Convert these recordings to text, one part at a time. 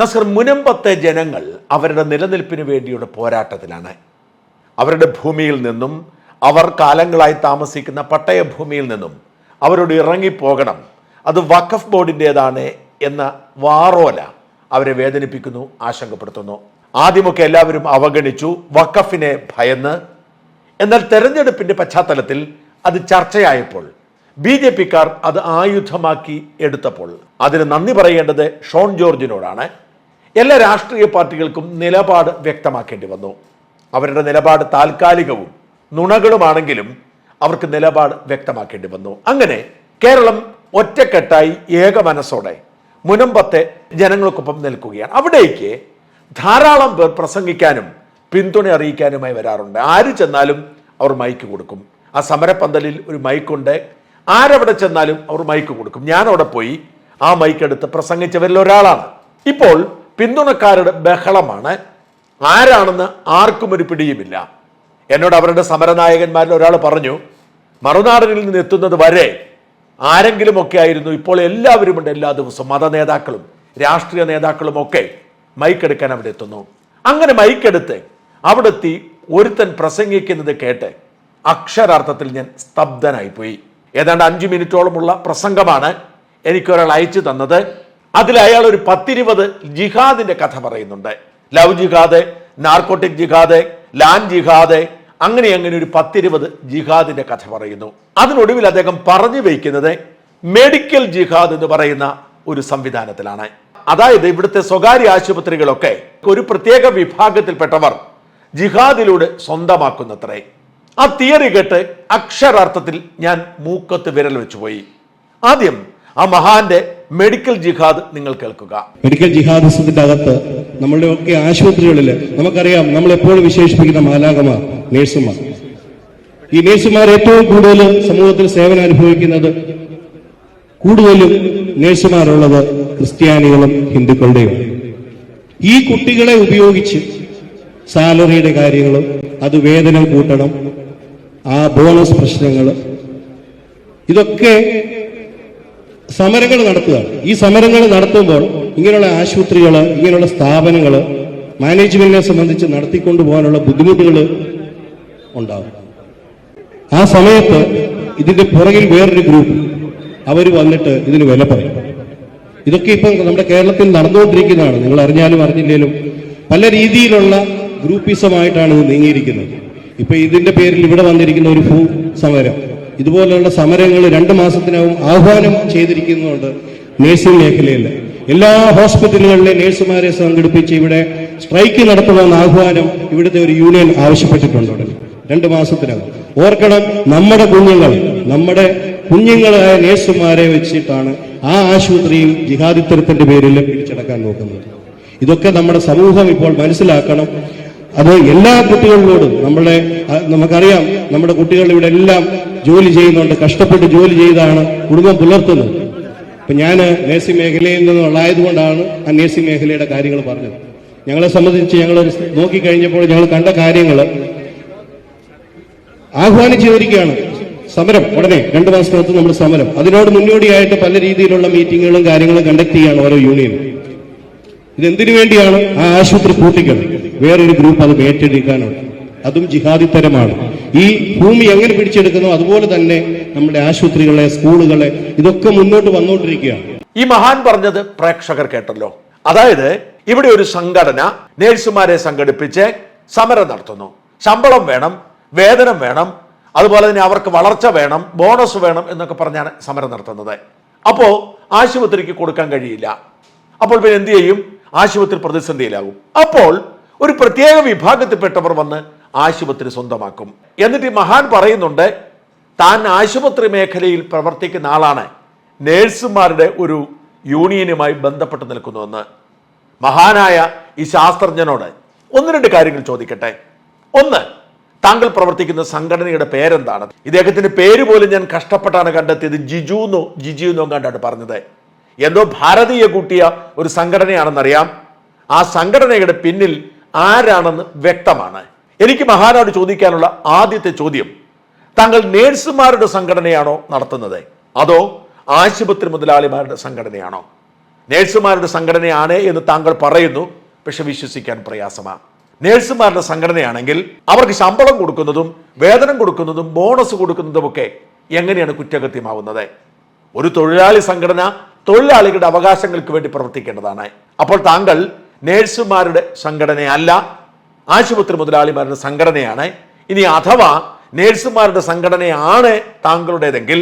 നസർ മുനമ്പത്തെ ജനങ്ങൾ അവരുടെ നിലനിൽപ്പിന് വേണ്ടിയുള്ള പോരാട്ടത്തിലാണ്. അവരുടെ ഭൂമിയിൽ നിന്നും അവർ കാലങ്ങളായി താമസിക്കുന്ന പട്ടയ ഭൂമിയിൽ നിന്നും അവരോട് ഇറങ്ങിപ്പോകണം. അത് വഖഫ് ബോർഡിന്റേതാണ് എന്ന വാറോല അവരെ വേദനിപ്പിക്കുന്നു ആശങ്കപ്പെടുത്തുന്നു. ആദ്യമൊക്കെ എല്ലാവരും അവഗണിച്ചു വഖഫിനെ ഭയന്ന്. എന്നാൽ തെരഞ്ഞെടുപ്പിന്റെ പശ്ചാത്തലത്തിൽ അത് ചർച്ചയായപ്പോൾ ബി ജെ പിക്കാർ അത് ആയുധമാക്കി എടുത്തപ്പോൾ. അതിന് നന്ദി പറയേണ്ടത് ഷോൺ ജോർജിനോടാണ്. എല്ലാ രാഷ്ട്രീയ പാർട്ടികൾക്കും നിലപാട് വ്യക്തമാക്കേണ്ടി വന്നു. അവരുടെ നിലപാട് താൽക്കാലികവും നുണകളുമാണെങ്കിലും അവർക്ക് നിലപാട് വ്യക്തമാക്കേണ്ടി വന്നു. അങ്ങനെ കേരളം ഒറ്റക്കെട്ടായി ഏക മനസ്സോടെ മുനമ്പത്തെ ജനങ്ങൾക്കൊപ്പം നിൽക്കുകയാണ്. അവിടേക്ക് ധാരാളം പേർ പ്രസംഗിക്കാനും പിന്തുണ അറിയിക്കാനുമായി വരാറുണ്ട്. ആര് ചെന്നാലും അവർ മൈക്ക് കൊടുക്കും. ആ സമരപ്പന്തലിൽ ഒരു മൈക്കുണ്ട്. ആരവിടെ ചെന്നാലും അവർ മൈക്ക് കൊടുക്കും. ഞാൻ അവിടെ പോയി ആ മൈക്ക് എടുത്ത് പ്രസംഗിച്ചവരിൽ ഒരാളാണ്. ഇപ്പോൾ പിന്തുണക്കാരുടെ ബഹളമാണ്. ആരാണെന്ന് ആർക്കും ഒരു പിടിയുമില്ല. എന്നോട് അവരുടെ സമരനായകന്മാരിൽ ഒരാൾ പറഞ്ഞു മറുനാടനിൽ നിന്ന് എത്തുന്നത് വരെ ആരെങ്കിലും ഒക്കെ ആയിരുന്നു. ഇപ്പോൾ എല്ലാവരും ഉണ്ട് എല്ലാ ദിവസവും. മത നേതാക്കളും രാഷ്ട്രീയ നേതാക്കളും ഒക്കെ മൈക്കെടുക്കാൻ അവിടെ എത്തുന്നു. അങ്ങനെ മൈക്കെടുത്ത് അവിടെ എത്തി ഒരുത്തൻ പ്രസംഗിക്കുന്നത് കേട്ട് അക്ഷരാർത്ഥത്തിൽ ഞാൻ സ്തബ്ധനായിപ്പോയി. ഏതാണ്ട് അഞ്ചു മിനിറ്റോളമുള്ള പ്രസംഗമാണ് എനിക്കൊരാൾ അയച്ചു തന്നത്. അതിൽ അയാൾ ഒരു പത്തിരുപത് ജിഹാദിന്റെ കഥ പറയുന്നുണ്ട്. ലവ് ജിഹാദ് നാർക്കോട്ടിക് ജിഹാദ് ലാൻ ജിഹാദ് അങ്ങനെ അങ്ങനെ ഒരു പത്തിരുപത് ജിഹാദിന്റെ കഥ പറയുന്നു. അതിനൊടുവിൽ അദ്ദേഹം പറഞ്ഞു വയ്ക്കുന്നത് മെഡിക്കൽ ജിഹാദ് എന്ന് പറയുന്ന ഒരു സംവിധാനത്തിലാണ്. അതായത് ഇവിടുത്തെ സ്വകാര്യ ആശുപത്രികളൊക്കെ ഒരു പ്രത്യേക വിഭാഗത്തിൽപ്പെട്ടവർ ജിഹാദിലൂടെ സ്വന്തമാക്കുന്നത്രേ. ആ തിയറി കേട്ട് അക്ഷരാർത്ഥത്തിൽ ഞാൻ മൂക്കത്ത് വിരൽ വെച്ചുപോയി. ആദ്യം ആ മഹാന്റെ മെഡിക്കൽ ജിഹാദ് നിങ്ങൾ കേൾക്കുക. മെഡിക്കൽ ജിഹാദ് അകത്ത് നമ്മളുടെ ഒക്കെ ആശുപത്രികളിൽ നമുക്കറിയാം നമ്മൾ എപ്പോഴും വിശേഷിപ്പിക്കുന്ന മാലാകമാർ നേഴ്സുമാർ. ഈ നേഴ്സുമാർ ഏറ്റവും കൂടുതൽ സമൂഹത്തിൽ സേവനം അനുഭവിക്കുന്നത് കൂടുതലും നേഴ്സുമാരുള്ളത് ക്രിസ്ത്യാനികളും ഹിന്ദുക്കളുടെയും. ഈ കുട്ടികളെ ഉപയോഗിച്ച് സാലറിയുടെ കാര്യങ്ങളും അത് വേതനം കൂട്ടണം ആ ബോണസ് പ്രശ്നങ്ങൾ ഇതൊക്കെ സമരങ്ങൾ നടത്തുകയാണ്. ഈ സമരങ്ങൾ നടത്തുമ്പോൾ ഇങ്ങനെയുള്ള ആശുപത്രികൾ ഇങ്ങനെയുള്ള സ്ഥാപനങ്ങൾ മാനേജ്മെന്റിനെ സംബന്ധിച്ച് നടത്തിക്കൊണ്ടു പോകാനുള്ള ബുദ്ധിമുട്ടുകൾ ഉണ്ടാകും. ആ സമയത്ത് ഇതിന്റെ പുറകിൽ വേറൊരു ഗ്രൂപ്പ് അവർ വന്നിട്ട് ഇതിന് വില പറയും. ഇതൊക്കെ ഇപ്പം നമ്മുടെ കേരളത്തിൽ നടന്നുകൊണ്ടിരിക്കുന്നതാണ്. നിങ്ങൾ അറിഞ്ഞാലും അറിഞ്ഞില്ലേലും പല രീതിയിലുള്ള ഗ്രൂപ്പിസമായിട്ടാണ് ഇത് നീങ്ങിയിരിക്കുന്നത്. ഇപ്പൊ ഇതിന്റെ പേരിൽ ഇവിടെ വന്നിരിക്കുന്ന ഒരു ഭൂ സമരം. ഇതുപോലെയുള്ള സമരങ്ങൾ രണ്ട് മാസത്തിനകം ആഹ്വാനം ചെയ്തിരിക്കുന്നുണ്ട് നഴ്സിംഗ് മേഖലയിൽ. എല്ലാ ഹോസ്പിറ്റലുകളിലെ നഴ്സുമാരെ സംഘടിപ്പിച്ച് ഇവിടെ സ്ട്രൈക്ക് നടത്തണമെന്ന ആഹ്വാനം ഇവിടുത്തെ ഒരു യൂണിയൻ ആവശ്യപ്പെട്ടിട്ടുണ്ട് ഉടനെ. രണ്ട് മാസത്തിനകം. ഓർക്കണം നമ്മുടെ കുഞ്ഞുങ്ങൾ നമ്മുടെ കുഞ്ഞുങ്ങളായ നേഴ്സുമാരെ വെച്ചിട്ടാണ് ആ ആശുപത്രിയിൽ ജിഹാദിത്തരത്തിന്റെ പേരിൽ പിടിച്ചടക്കാൻ നോക്കുന്നത്. ഇതൊക്കെ നമ്മുടെ സമൂഹം ഇപ്പോൾ മനസ്സിലാക്കണം. അത് എല്ലാ കുട്ടികളിലോടും നമ്മളെ നമുക്കറിയാം നമ്മുടെ കുട്ടികൾ ഇവിടെ എല്ലാം ജോലി ചെയ്യുന്നുണ്ട് കഷ്ടപ്പെട്ട് ജോലി ചെയ്താണ് കുടുംബം പുലർത്തുന്നത്. അപ്പൊ ഞാൻ നേഴ്സിംഗ് മേഖലയിൽ നിന്നുള്ളായതുകൊണ്ടാണ് ആ നേഴ്സിംഗ് മേഖലയുടെ കാര്യങ്ങൾ പറഞ്ഞത്. ഞങ്ങളെ സംബന്ധിച്ച് ഞങ്ങൾ നോക്കിക്കഴിഞ്ഞപ്പോൾ ഞങ്ങൾ കണ്ട കാര്യങ്ങൾ ആഹ്വാനം ചെയ്തിരിക്കുകയാണ് സമരം ഉടനെ രണ്ടു മാസത്തിനകത്ത് നമ്മൾ സമരം. അതിനോട് മുന്നോടിയായിട്ട് പല രീതിയിലുള്ള മീറ്റിങ്ങുകളും കാര്യങ്ങളും കണ്ടക്ട് ചെയ്യാണ് ഓരോ യൂണിയനും. ഇതെന്തിനു വേണ്ടിയാണ് ആ ആശുപത്രി പൂട്ടിക്കണം വേറൊരു ഗ്രൂപ്പ് അത് ഏറ്റെടുക്കാനുണ്ട് അതും ജിഹാദിത്തരമാണ്. ഈ ഭൂമി എങ്ങനെ പിടിച്ചെടുക്കുന്നു? അതുപോലെ തന്നെ നമ്മുടെ ആശുപത്രികളെ സ്കൂളുകളെ ഇതൊക്കെ മുന്നോട്ട് വന്നുകൊണ്ടിരിക്കുകയാണ്. ഈ മഹാൻ പറഞ്ഞത് പ്രേക്ഷകർ കേട്ടല്ലോ. അതായത് ഇവിടെ ഒരു സംഘടന നേഴ്സുമാരെ സംഘടിപ്പിച്ച് സമരം നടത്തുന്നു. ശമ്പളം വേണം വേതനം വേണം അതുപോലെ തന്നെ അവർക്ക് വളർച്ച വേണം ബോണസ് വേണം എന്നൊക്കെ പറഞ്ഞാണ് സമരം നടത്തുന്നത്. അപ്പോ ആശുപത്രിക്ക് കൊടുക്കാൻ കഴിയില്ല. അപ്പോൾ പിന്നെ എന്ത് ചെയ്യും? ആശുപത്രി പ്രതിസന്ധിയിലാകും. അപ്പോൾ ഒരു പ്രത്യേക വിഭാഗത്തിൽപ്പെട്ടവർ വന്ന് ആശുപത്രി സ്വന്തമാക്കും. എന്നിട്ട് ഈ മഹാൻ പറയുന്നുണ്ട് താൻ ആശുപത്രി മേഖലയിൽ പ്രവർത്തിക്കുന്ന ആളാണ്. നേഴ്സുമാരുടെ ഒരു യൂണിയനുമായി ബന്ധപ്പെട്ട് നിൽക്കുന്നുവെന്ന് മഹാനായ ഈ ശാസ്ത്രജ്ഞനോട് ഒന്ന് രണ്ട് കാര്യങ്ങൾ ചോദിക്കട്ടെ. ഒന്ന് താങ്കൾ പ്രവർത്തിക്കുന്ന സംഘടനയുടെ പേരെന്താണ്? ഇദ്ദേഹത്തിന്റെ പേര് പോലും ഞാൻ കഷ്ടപ്പെട്ടാണ് കണ്ടെത്തിയത്. ജിജു എന്നോ ജിജു എന്നോ കണ്ടാണ് പറഞ്ഞത്. എന്തോ ഭാരതീയ കൂട്ടിയ ഒരു സംഘടനയാണെന്നറിയാം. ആ സംഘടനയുടെ പിന്നിൽ ആരാണെന്ന് വ്യക്തമാണ്. എനിക്ക് മഹാനോട് ചോദിക്കാനുള്ള ആദ്യത്തെ ചോദ്യം താങ്കൾ നേഴ്സുമാരുടെ സംഘടനയാണോ നടത്തുന്നത്? അതോ ആശുപത്രി മുതലാളിമാരുടെ സംഘടനയാണോ? നേഴ്സുമാരുടെ സംഘടനയാണ് എന്ന് താങ്കൾ പറയുന്നു പക്ഷെ വിശ്വസിക്കാൻ പ്രയാസമാണ് നേഴ്സുമാരുടെ സംഘടനയാണെങ്കിൽ അവർക്ക് ശമ്പളം കൊടുക്കുന്നതും വേതനം കൊടുക്കുന്നതും ബോണസ് കൊടുക്കുന്നതുമൊക്കെ എങ്ങനെയാണ് കുറ്റകൃത്യമാവുന്നത്? ഒരു തൊഴിലാളി സംഘടന തൊഴിലാളികളുടെ അവകാശങ്ങൾക്ക് വേണ്ടി പ്രവർത്തിക്കേണ്ടതാണ്. അപ്പോൾ താങ്കൾ നേഴ്സുമാരുടെ സംഘടനയല്ല ആശുപത്രി മുതലാളിമാരുടെ സംഘടനയാണ്. ഇനി അഥവാ നേഴ്സുമാരുടെ സംഘടനയാണ് താങ്കളുടേതെങ്കിൽ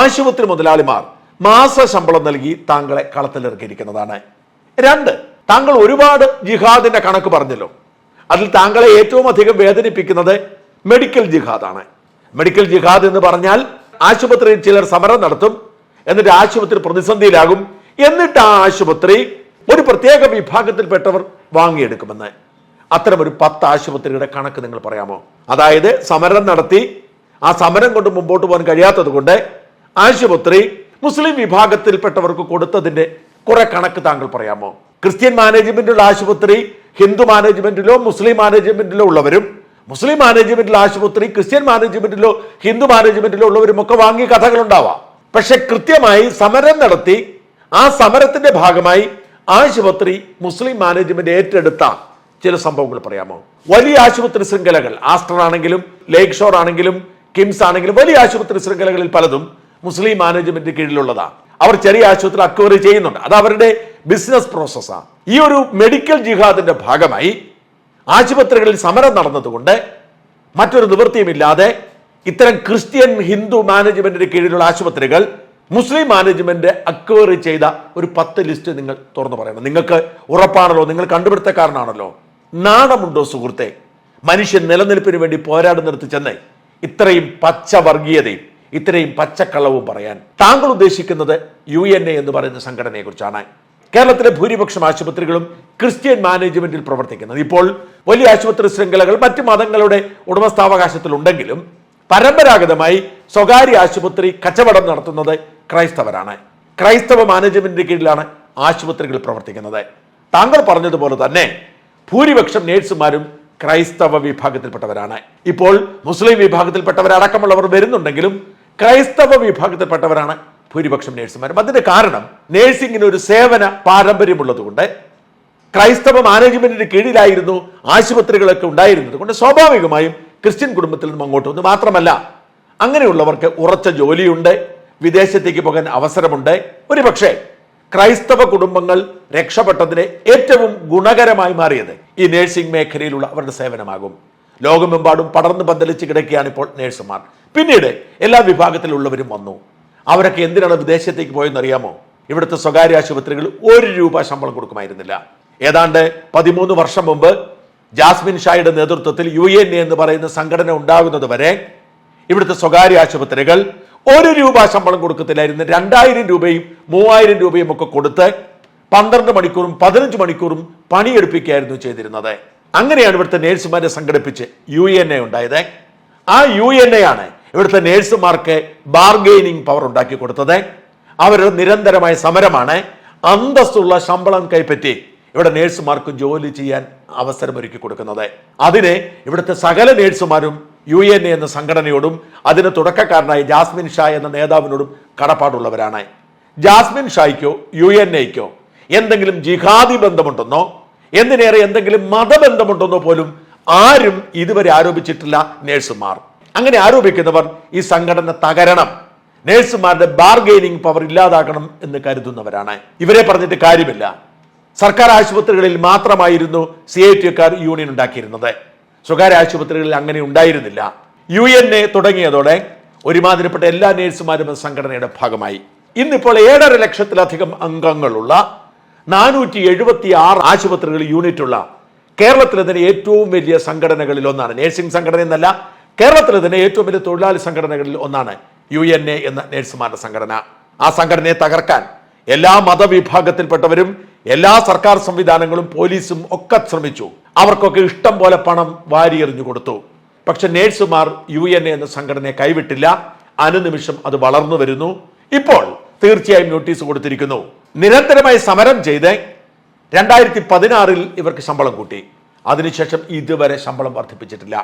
ആശുപത്രി മുതലാളിമാർ മാസ ശമ്പളം നൽകി താങ്കളെ കളത്തിലിറക്കിയിരിക്കുന്നതാണ്. രണ്ട് താങ്കൾ ഒരുപാട് ജിഹാദിന്റെ കണക്ക് പറഞ്ഞല്ലോ. അതിൽ താങ്കളെ ഏറ്റവും അധികം വേദനിപ്പിക്കുന്നത് മെഡിക്കൽ ജിഹാദാണ്. മെഡിക്കൽ ജിഹാദ് എന്ന് പറഞ്ഞാൽ ആശുപത്രിയിൽ ചിലർ സമരം നടത്തും എന്നിട്ട് ആശുപത്രി പ്രതിസന്ധിയിലാകും എന്നിട്ട് ആ ആശുപത്രി ഒരു പ്രത്യേക വിഭാഗത്തിൽപ്പെട്ടവർ വാങ്ങിയെടുക്കുമെന്ന്. അത്തരം ഒരു പത്ത് ആശുപത്രിയുടെ കണക്ക് നിങ്ങൾ പറയാമോ? അതായത് സമരം നടത്തി ആ സമരം കൊണ്ട് മുമ്പോട്ട് പോകാൻ കഴിയാത്തത് കൊണ്ട് ആശുപത്രി മുസ്ലിം വിഭാഗത്തിൽപ്പെട്ടവർക്ക് കൊടുത്തതിന്റെ കുറെ കണക്ക് താങ്കൾ പറയാമോ? ക്രിസ്ത്യൻ മാനേജ്മെന്റുള്ള ആശുപത്രി ഹിന്ദു മാനേജ്മെന്റിലോ മുസ്ലിം മാനേജ്മെന്റിലോ ഉള്ളവരും മുസ്ലിം മാനേജ്മെന്റിലെ ആശുപത്രി ക്രിസ്ത്യൻ മാനേജ്മെന്റിലോ ഹിന്ദു മാനേജ്മെന്റിലോ ഉള്ളവരും ഒക്കെ വാങ്ങിയ കഥകളുണ്ടാവാം പക്ഷെ കൃത്യമായി സമരം നടത്തി ആ സമരത്തിന്റെ ഭാഗമായി ആശുപത്രി മുസ്ലിം മാനേജ്മെന്റ് ഏറ്റെടുത്ത ചില സംഭവങ്ങൾ പറയാമോ? വലിയ ആശുപത്രി ശൃംഖലകൾ ആസ്റ്റർ ആണെങ്കിലും ലേക്ക് ഷോർ ആണെങ്കിലും കിംസ് ആണെങ്കിലും വലിയ ആശുപത്രി ശൃംഖലകളിൽ പലതും മുസ്ലിം മാനേജ്മെന്റ് കീഴിലുള്ളതാണ്. അവർ ചെറിയ ആശുപത്രി അക്വറി ചെയ്യുന്നുണ്ട്. അത് അവരുടെ ബിസിനസ് പ്രോസസ്സാണ്. ഈ ഒരു മെഡിക്കൽ ജിഹാദിന്റെ ഭാഗമായി ആശുപത്രികളിൽ സമരം നടന്നതുകൊണ്ട് മറ്റൊരു നിവൃത്തിയുമില്ലാതെ ഇത്തരം ക്രിസ്ത്യൻ ഹിന്ദു മാനേജ്മെന്റിന് കീഴിലുള്ള ആശുപത്രികൾ മുസ്ലിം മാനേജ്മെന്റ് അക്വറി ചെയ്ത ഒരു പത്ത് ലിസ്റ്റ് നിങ്ങൾ തുറന്നു പറയണം. നിങ്ങൾക്ക് ഉറപ്പാണല്ലോ നിങ്ങൾ കണ്ടുപിടുത്തക്കാരനാണല്ലോ. നാണമുണ്ടോ സുഹൃത്തെ? മനുഷ്യൻ നിലനിൽപ്പിന് വേണ്ടി പോരാടുന്നിടത്ത് ചെന്ന്. ഇത്രയും പച്ച വർഗീയതയും ഇത്രയും പച്ചക്കള്ളവും പറയാൻ. താങ്കൾ ഉദ്ദേശിക്കുന്നത് യു എൻ എ എന്ന് പറയുന്ന സംഘടനയെ കുറിച്ചാണ് കേരളത്തിലെ ഭൂരിപക്ഷം ആശുപത്രികളും ക്രിസ്ത്യൻ മാനേജ്മെന്റിൽ പ്രവർത്തിക്കുന്നത്. ഇപ്പോൾ വലിയ ആശുപത്രി ശൃംഖലകൾ മറ്റ് മതങ്ങളുടെ ഉടമസ്ഥാവകാശത്തിലുണ്ടെങ്കിലും പരമ്പരാഗതമായി സ്വകാര്യ ആശുപത്രി കച്ചവടം നടത്തുന്നത് ക്രൈസ്തവരാണ്. ക്രൈസ്തവ മാനേജ്മെന്റിന് കീഴിലാണ് ആശുപത്രികൾ പ്രവർത്തിക്കുന്നത്. താങ്കൾ പറഞ്ഞതുപോലെ തന്നെ ഭൂരിപക്ഷം നേഴ്സുമാരും ക്രൈസ്തവ വിഭാഗത്തിൽപ്പെട്ടവരാണ്. ഇപ്പോൾ മുസ്ലിം വിഭാഗത്തിൽപ്പെട്ടവരടക്കമുള്ളവർ വരുന്നുണ്ടെങ്കിലും ക്രൈസ്തവ വിഭാഗത്തിൽപ്പെട്ടവരാണ് ഭൂരിപക്ഷം നേഴ്സുമാരും. അതിന്റെ കാരണം നേഴ്സിംഗിന് ഒരു സേവന പാരമ്പര്യമുള്ളതുകൊണ്ട് ക്രൈസ്തവ മാനേജ്മെന്റിന് കീഴിലായിരുന്നു ആശുപത്രികളൊക്കെ ഉണ്ടായിരുന്നത് കൊണ്ട് സ്വാഭാവികമായും ക്രിസ്ത്യൻ കുടുംബത്തിൽ നിന്നും അങ്ങോട്ട് വന്നു. മാത്രമല്ല അങ്ങനെയുള്ളവർക്ക് ഉറച്ച ജോലിയുണ്ട് വിദേശത്തേക്ക് പോകാൻ അവസരമുണ്ട്. ഒരുപക്ഷെ ക്രൈസ്തവ കുടുംബങ്ങൾ രക്ഷപ്പെട്ടതിന് ഏറ്റവും ഗുണകരമായി മാറിയത് ഈ നേഴ്സിംഗ് മേഖലയിലുള്ള അവരുടെ സേവനമാകും. ലോകമെമ്പാടും പടർന്നു പന്തലിച്ച് കിടക്കുകയാണ് ഇപ്പോൾ നേഴ്സുമാർ. പിന്നീട് എല്ലാ വിഭാഗത്തിലുള്ളവരും വന്നു. അവരൊക്കെ എന്തിനാണ് വിദേശത്തേക്ക് പോയെന്ന് അറിയാമോ ഇവിടുത്തെ സ്വകാര്യ ആശുപത്രികൾ ഒരു രൂപ ശമ്പളം കൊടുക്കുമായിരുന്നില്ല. ഏതാണ്ട് പതിമൂന്ന് വർഷം മുമ്പ് ജാസ്മിൻ ഷായുടെ നേതൃത്വത്തിൽ യു എന്ന് പറയുന്ന സംഘടന ഉണ്ടാകുന്നത് വരെ ഇവിടുത്തെ സ്വകാര്യ ആശുപത്രികൾ ഒരു രൂപ ശമ്പളം കൊടുക്കത്തില്ലായിരുന്നു. രണ്ടായിരം രൂപയും മൂവായിരം രൂപയും ഒക്കെ കൊടുത്ത് പന്ത്രണ്ട് മണിക്കൂറും പതിനഞ്ച് മണിക്കൂറും പണിയെടുപ്പിക്കുകയായിരുന്നു ചെയ്തിരുന്നത്. അങ്ങനെയാണ് ഇവിടുത്തെ നേഴ്സുമാരെ സംഘടിപ്പിച്ച് യു എൻ എ ഉണ്ടായത്. ആ യു എൻ എ ആണ് ഇവിടുത്തെ നേഴ്സുമാർക്ക് ബാർഗെയിനിങ് പവർ ഉണ്ടാക്കി കൊടുത്തത്. അവരുടെ നിരന്തരമായ സമരമാണ്. അന്തസ്സുള്ള ശമ്പളം കൈപ്പറ്റി ഇവിടെ നേഴ്സുമാർക്ക് ജോലി ചെയ്യാൻ അവസരമൊരുക്കി കൊടുക്കുന്നത്. അതിനെ ഇവിടുത്തെ സകല നേഴ്സുമാരും യു എൻ എന്ന സംഘടനയോടും അതിന് തുടക്കക്കാരനായ ജാസ്മിൻ ഷാ എന്ന നേതാവിനോടും കടപ്പാടുള്ളവരാണ്. ജാസ്മിൻ ഷായ്ക്കോ യു എൻ എക്കോ എന്തെങ്കിലും ജിഹാദി ബന്ധമുണ്ടെന്നോ എന്തിനേറെ എന്തെങ്കിലും മതബന്ധമുണ്ടെന്നോ പോലും ആരും ഇതുവരെ ആരോപിച്ചിട്ടില്ല നേഴ്സുമാർ. അങ്ങനെ ആരോപിക്കുന്നവർ ഈ സംഘടന തകരണം. നേഴ്സുമാരുടെ ബാർഗെയിനിങ് പവർ ഇല്ലാതാക്കണം എന്ന് കരുതുന്നവരാണ്. ഇവരെ പറഞ്ഞിട്ട് കാര്യമില്ല. സർക്കാർ ആശുപത്രികളിൽ മാത്രമായിരുന്നു സി ഐ ടിക്കാർ യൂണിയൻ ഉണ്ടാക്കിയിരുന്നത്. സ്വകാര്യ ആശുപത്രികളിൽ അങ്ങനെ ഉണ്ടായിരുന്നില്ല. യു എൻ എ തുടങ്ങിയതോടെ ഒരുമാതിരിപ്പെട്ട എല്ലാ നേഴ്സുമാരും സംഘടനയുടെ ഭാഗമായി. ഇന്നിപ്പോൾ ഏഴര ലക്ഷത്തിലധികം അംഗങ്ങളുള്ള നാനൂറ്റി എഴുപത്തി ആറ് ആശുപത്രികൾ യൂണിറ്റുള്ള കേരളത്തിലെ തന്നെ ഏറ്റവും വലിയ സംഘടനകളിൽ ഒന്നാണ്. നേഴ്സിംഗ് സംഘടന എന്നല്ല കേരളത്തിലെ തന്നെ ഏറ്റവും വലിയ തൊഴിലാളി സംഘടനകളിൽ ഒന്നാണ് യു എൻ എ എന്ന നേഴ്സുമാരുടെ സംഘടന. ആ സംഘടനയെ തകർക്കാൻ എല്ലാ മതവിഭാഗത്തിൽപ്പെട്ടവരും എല്ലാ സർക്കാർ സംവിധാനങ്ങളും പോലീസും ഒക്കെ ശ്രമിച്ചു. അവർക്കൊക്കെ ഇഷ്ടം പോലെ പണം വാരിയെറിഞ്ഞു കൊടുത്തു. പക്ഷെ നേഴ്സുമാർ യു എൻ എന്ന സംഘടനയെ കൈവിട്ടില്ല. അനുനിമിഷം അത് വളർന്നു വരുന്നു. ഇപ്പോൾ തീർച്ചയായും നോട്ടീസ് കൊടുത്തിരിക്കുന്നു. നിരന്തരമായി സമരം ചെയ്ത് രണ്ടായിരത്തി പതിനാറിൽ ഇവർക്ക് ശമ്പളം കൂട്ടി. അതിനുശേഷം ഇതുവരെ ശമ്പളം വർദ്ധിപ്പിച്ചിട്ടില്ല.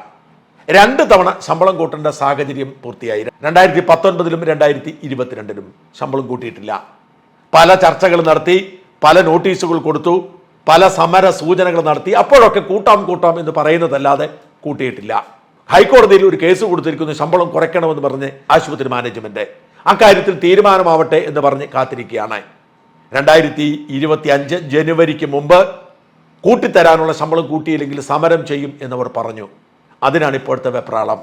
രണ്ട് തവണ ശമ്പളം കൂട്ടേണ്ട സാഹചര്യം പൂർത്തിയായി രണ്ടായിരത്തി പത്തൊൻപതിലും രണ്ടായിരത്തി ഇരുപത്തിരണ്ടിലും ശമ്പളം കൂട്ടിയിട്ടില്ല. പല ചർച്ചകൾ നടത്തി പല നോട്ടീസുകൾ കൊടുത്തു പല സമര സൂചനകൾ നടത്തി. അപ്പോഴൊക്കെ കൂട്ടാം കൂട്ടാം എന്ന് പറയുന്നതല്ലാതെ കൂട്ടിയിട്ടില്ല. ഹൈക്കോടതിയിൽ ഒരു കേസ് കൊടുത്തിരിക്കുന്നു ശമ്പളം കുറയ്ക്കണമെന്ന് പറഞ്ഞ് ആശുപത്രി മാനേജ്മെന്റ്. അക്കാര്യത്തിൽ തീരുമാനമാവട്ടെ എന്ന് പറഞ്ഞ് കാത്തിരിക്കുകയാണ്. രണ്ടായിരത്തി ഇരുപത്തി അഞ്ച് ജനുവരിക്ക് മുമ്പ് കൂട്ടിത്തരാനുള്ള ശമ്പളം കൂട്ടിയില്ലെങ്കിൽ സമരം ചെയ്യും എന്നവർ പറഞ്ഞു. അതിനാണ് ഇപ്പോഴത്തെ വെപ്രാളം.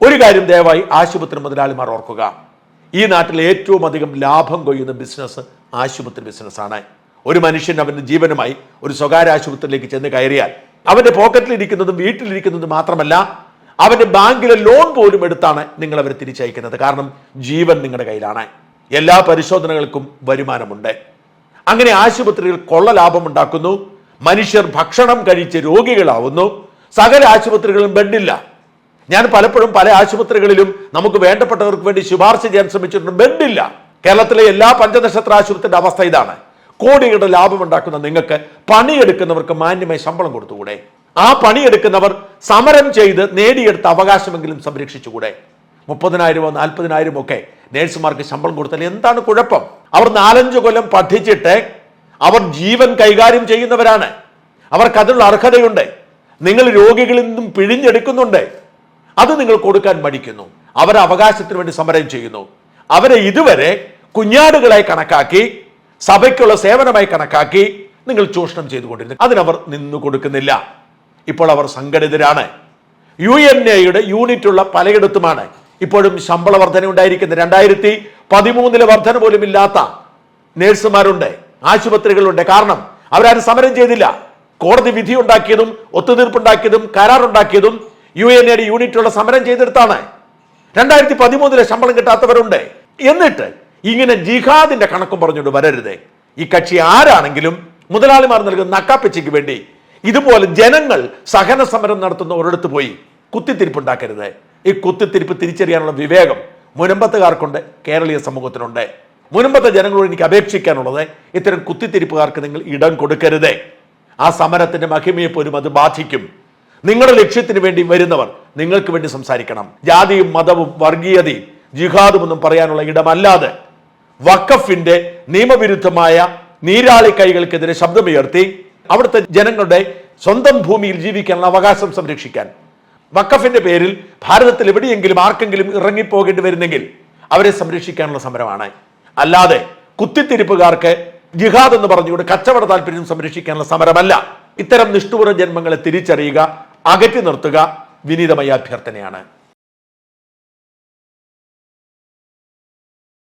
ഒരു കാര്യം ദയവായി ആശുപത്രി മുതലാളിമാർ ഓർക്കുക. ഈ നാട്ടിൽ ഏറ്റവും അധികം ലാഭം കൊയ്യുന്ന ബിസിനസ് ആശുപത്രി ബിസിനസ്സാണ്. ഒരു മനുഷ്യൻ അവന്റെ ജീവനുമായി ഒരു സ്വകാര്യ ആശുപത്രിയിലേക്ക് ചെന്ന് കയറിയാൽ അവന്റെ പോക്കറ്റിലിരിക്കുന്നതും വീട്ടിലിരിക്കുന്നതും മാത്രമല്ല അവന്റെ ബാങ്കിലെ ലോൺ പോലും എടുത്താണ് നിങ്ങൾ അവരെ തിരിച്ചയക്കുന്നത്. കാരണം ജീവൻ നിങ്ങളുടെ കയ്യിലാണ്. എല്ലാ പരിശോധനകൾക്കും വരുമാനമുണ്ട്. അങ്ങനെ ആശുപത്രികൾ കൊള്ള ലാഭം ഉണ്ടാക്കുന്നു. മനുഷ്യർ ഭക്ഷണം കഴിച്ച് രോഗികളാവുന്നു. സകല ആശുപത്രികളും ബെഡില്ല. ഞാൻ പലപ്പോഴും പല ആശുപത്രികളിലും നമുക്ക് വേണ്ടപ്പെട്ടവർക്ക് വേണ്ടി ശുപാർശ ചെയ്യാൻ ശ്രമിച്ചിട്ടുണ്ട്. ബെഡില്ല. കേരളത്തിലെ എല്ലാ പഞ്ചനക്ഷത്ര ആശുപത്രിയുടെ അവസ്ഥ ഇതാണ്. കോടികളുടെ ലാഭം ഉണ്ടാക്കുന്ന നിങ്ങൾക്ക് പണിയെടുക്കുന്നവർക്ക് മാന്യമായി ശമ്പളം കൊടുത്തുകൂടെ? ആ പണിയെടുക്കുന്നവർ സമരം ചെയ്ത് നേടിയെടുത്ത അവകാശമെങ്കിലും സംരക്ഷിച്ചുകൂടെ? മുപ്പതിനായിരമോ നാൽപ്പതിനായിരമോ ഒക്കെ നേഴ്സുമാർക്ക് ശമ്പളം കൊടുത്താൽ എന്താണ് കുഴപ്പം? അവർ നാലഞ്ച് കൊല്ലം പഠിച്ചിട്ട് അവർ ജീവൻ കൈകാര്യം ചെയ്യുന്നവരാണ്. അവർക്ക് അതിനുള്ള അർഹതയുണ്ട്. നിങ്ങൾ രോഗികളിൽ നിന്നും പിഴിഞ്ഞെടുക്കുന്നുണ്ട്. അത് നിങ്ങൾ കൊടുക്കാൻ മടിക്കുന്നു. അവരെ അവകാശത്തിന് വേണ്ടി സമരം ചെയ്യുന്നു. അവരെ ഇതുവരെ കുഞ്ഞാടുകളായി കണക്കാക്കി സഭയ്ക്കുള്ള സേവനമായി കണക്കാക്കി നിങ്ങൾ ചൂഷണം ചെയ്തുകൊണ്ടിരുന്നു. അതിനവർ നിന്നു കൊടുക്കുന്നില്ല. ഇപ്പോൾ അവർ സംഘടിതരാണ്. യു എൻ എയുടെ യൂണിറ്റുള്ള പലയിടത്തുമാണ് ഇപ്പോഴും ശമ്പള വർധന ഉണ്ടായിരിക്കുന്നത്. രണ്ടായിരത്തി പതിമൂന്നിലെ വർധന പോലും ഇല്ലാത്ത നേഴ്സുമാരുണ്ട് ആശുപത്രികളുണ്ട്. കാരണം അവരാരും സമരം ചെയ്തില്ല. കോടതി വിധി ഉണ്ടാക്കിയതും ഒത്തുതീർപ്പുണ്ടാക്കിയതും കരാറുണ്ടാക്കിയതും യു എൻ എയുടെ യൂണിറ്റുള്ള സമരം ചെയ്തെടുത്താണ്. രണ്ടായിരത്തി പതിമൂന്നിലെ ശമ്പളം കിട്ടാത്തവരുണ്ട്. എന്നിട്ട് ഇങ്ങനെ ജിഹാദിന്റെ കണക്കും പറഞ്ഞുകൊണ്ട് വരരുത്. ഈ കക്ഷി ആരാണെങ്കിലും മുതലാളിമാർ നൽകുന്ന നക്കാപ്പച്ചയ്ക്ക് വേണ്ടി ഇതുപോലെ ജനങ്ങൾ സഹന സമരം നടത്തുന്ന ഒരിടത്ത് പോയി കുത്തിത്തിരിപ്പുണ്ടാക്കരുത്. ഈ കുത്തിത്തിരിപ്പ് തിരിച്ചറിയാനുള്ള വിവേകം മുനമ്പത്തുകാർക്കുണ്ട് കേരളീയ സമൂഹത്തിനുണ്ട്. മുനമ്പത്തെ ജനങ്ങളോട് എനിക്ക് അപേക്ഷിക്കാനുള്ളത് ഇത്തരം കുത്തിത്തിരിപ്പുകാർക്ക് നിങ്ങൾ ഇടം കൊടുക്കരുത്. ആ സമരത്തിന്റെ മഹിമയെ പോലും അത് ബാധിക്കും. നിങ്ങളുടെ ലക്ഷ്യത്തിന് വേണ്ടി വരുന്നവർ നിങ്ങൾക്ക് വേണ്ടി സംസാരിക്കണം. ജാതിയും മതവും വർഗീയതയും ജിഹാദും ഒന്നും പറയാനുള്ള ഇടമല്ലാതെ വഖഫിന്റെ നിയമവിരുദ്ധമായ നീരാളി കൈകൾക്കെതിരെ ശബ്ദമുയർത്തി അവിടുത്തെ ജനങ്ങളുടെ സ്വന്തം ഭൂമിയിൽ ജീവിക്കാനുള്ള അവകാശം സംരക്ഷിക്കാൻ. വഖഫിന്റെ പേരിൽ ഭാരതത്തിൽ എവിടെയെങ്കിലും ആർക്കെങ്കിലും ഇറങ്ങിപ്പോകേണ്ടി വരുന്നെങ്കിൽ അവരെ സംരക്ഷിക്കാനുള്ള സമരമാണ്. അല്ലാതെ കുത്തിത്തിരിപ്പുകാർക്ക് ജിഹാദ് എന്ന് പറഞ്ഞുകൊണ്ട് കച്ചവട താല്പര്യം സംരക്ഷിക്കാനുള്ള സമരമല്ല. ഇത്തരം നിഷ്ഠൂര ജന്മങ്ങളെ തിരിച്ചറിയുക അകറ്റി നിർത്തുക വിനീതമായ അഭ്യർത്ഥനയാണ്.